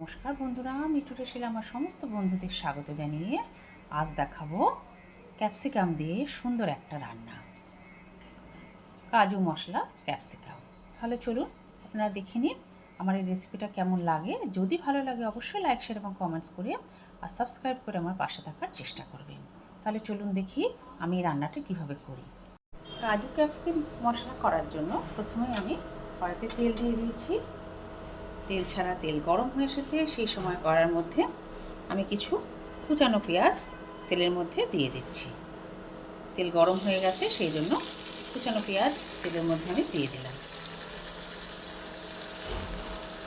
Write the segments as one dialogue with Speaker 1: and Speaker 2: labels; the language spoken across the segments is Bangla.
Speaker 1: নমস্কার বন্ধুরা আমি টুটেশিল আমার সমস্ত বন্ধুদের স্বাগত জানিয়ে আজ দেখাবো ক্যাপসিকাম দিয়ে সুন্দর একটা রান্না। কাজু মশলা, ক্যাপসিকাম। তাহলে চলুন আপনারা দেখে নিন আমার এই রেসিপিটা কেমন লাগে। যদি ভালো লাগে অবশ্যই লাইক শেয়ার এবং কমেন্টস করে আর সাবস্ক্রাইব করে আমার পাশে থাকার চেষ্টা করবেন। তাহলে চলুন দেখি আমি এই রান্নাটা কীভাবে করি। কাজু ক্যাপসিম মশলা করার জন্য প্রথমে আমি কড়াইতে তেল দিয়ে দিয়েছি। তেল ছাড়া তেল গরম হয়ে এসেছে, সেই সময় করার মধ্যে আমি কিছু কুচানো পেঁয়াজ তেলের মধ্যে দিয়ে দিচ্ছি। তেল গরম হয়ে গেছে, সেই জন্য কুচানো পেঁয়াজ তেলের মধ্যে আমি দিয়ে দিলাম।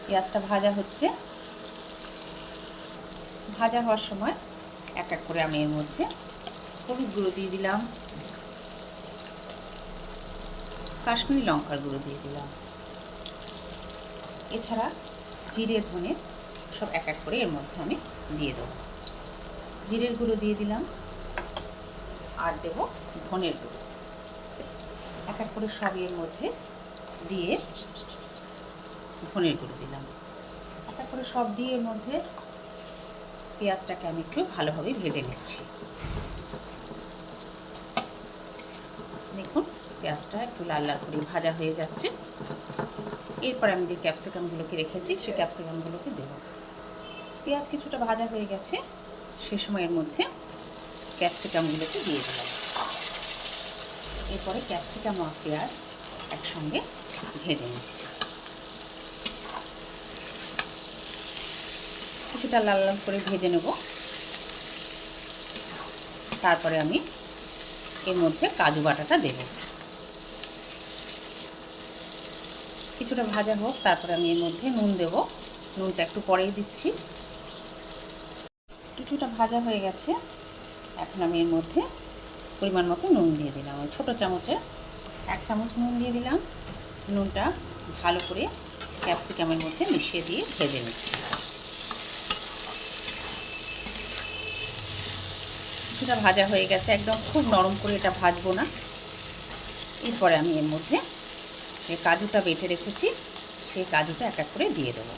Speaker 1: পেঁয়াজটা ভাজা হচ্ছে। ভাজা হওয়ার সময় এক এক করে আমি এর মধ্যে হলুদ গুঁড়ো দিয়ে দিলাম। কাশ্মীরি লঙ্কার গুঁড়ো দিয়ে দিলাম। এছাড়া জিরে, ধনে সব এক এক করে এর মধ্যে আমি দিয়ে দেবো। জিরের গুঁড়ো দিয়ে দিলাম। আর দেব ধনের গুঁড়ো। এক এক করে সব এর মধ্যে দিয়ে ধনের গুঁড়ো দিলাম। এক এক করে সব দিয়ে এর মধ্যে পেঁয়াজটাকে আমি একটু ভালোভাবে ভেজে নিচ্ছি। দেখুন, পেঁয়াজটা একটু লাল লাল করে ভাজা হয়ে যাচ্ছে। এরপর আমি যে ক্যাপসিকামগুলোকে রেখেছি, সেই ক্যাপসিকামগুলোকে দেবো। পেঁয়াজ কিছুটা ভাজা হয়ে গেছে, সে সময়ের মধ্যে ক্যাপসিকামগুলোকে দিয়ে দিলাম। এরপরে ক্যাপসিকাম আর পেঁয়াজ একসঙ্গে ভেজে নিচ্ছি। কিছুটা লাল লাল করে ভেজে নেব। তারপরে আমি এর মধ্যে কাজু বাটাটা দেবো। কিছুটা ভাজা হোক, তারপরে আমি এর মধ্যে নুন দেব। নুনটা একটু পরেই দিচ্ছি। কিছুটা ভাজা হয়ে গেছে। এখন আমি এর মধ্যে পরিমাণ মতো নুন দিয়ে দিলাম। ওই ছোটো চামচে এক চামচ নুন দিয়ে দিলাম। নুনটা ভালো করে ক্যাপসিকামের মধ্যে মিশিয়ে দিয়ে ভেজে নিচ্ছি। কিছুটা ভাজা হয়ে গেছে। একদম খুব নরম করে এটা ভাজবো না। এরপরে আমি এর মধ্যে যে কাজুটা বেটে রেখেছি, সেই কাজুটা এক এক করে দিয়ে দেবো।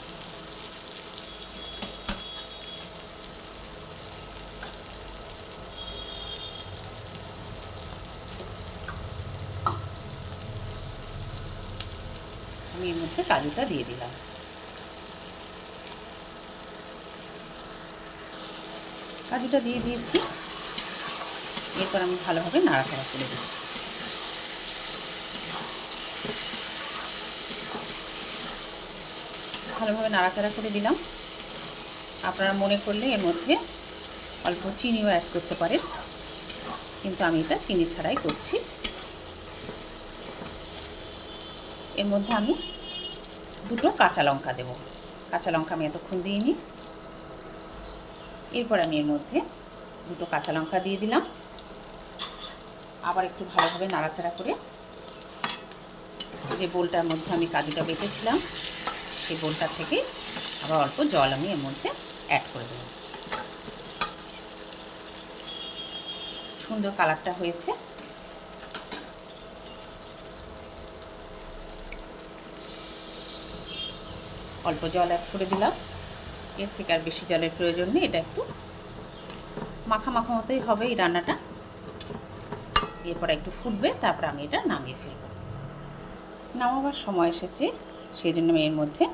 Speaker 1: আমি এর মধ্যে কাজুটা দিয়ে দিলাম। কাজুটা দিয়ে দিয়েছি। এরপর আমি ভালোভাবে নাড়াচাড়া করে দিচ্ছি। ভালোভাবে নাড়াচাড়া করে দিলাম। আপনারা মনে করলে এর মধ্যে অল্প চিনিও অ্যাড করতে পারেন। কিন্তু আমি এটা চিনি ছাড়াই করছি। এর মধ্যে আমি দুটো কাঁচা লঙ্কা দেব। কাঁচা লঙ্কা আমি এতক্ষণ দিইনি। এরপর আমি এর মধ্যে দুটো কাঁচা লঙ্কা দিয়ে দিলাম। আবার একটু ভালোভাবে নাড়াচাড়া করে যে বোলটার মধ্যে আমি কাজুটা বেটেছিলাম। সেই বোলটা থেকে আবার অল্প জল আমি এর মধ্যে অ্যাড করে দেব। সুন্দর কালারটা হয়েছে। অল্প জল অ্যাড করে দিলাম। এর থেকে আর বেশি জলের প্রয়োজন নেই, এটা একটু মাখা মাখা মতোই হবে এই রান্নাটা। এরপর একটু ফুটবে, তারপর আমি এটা নামিয়ে ফেলব। নামাবার সময় এসেছে। সেই জন্য আমি এর মধ্যে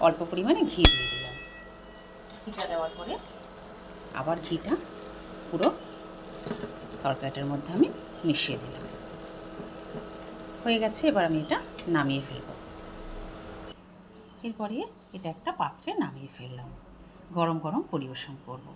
Speaker 1: অল্প পরিমাণে ঘি দিয়ে দিলাম। ঘিটা দেওয়ার পরে? আবার ঘিটা পুরো তরকারিটার মধ্যে আমি মিশিয়ে দিলাম। হয়ে গেছে এবার আমি এটা নামিয়ে ফেলব। এরপরে এটা একটা পাত্রে নামিয়ে ফেললাম। গরম গরম পরিবেশন করব।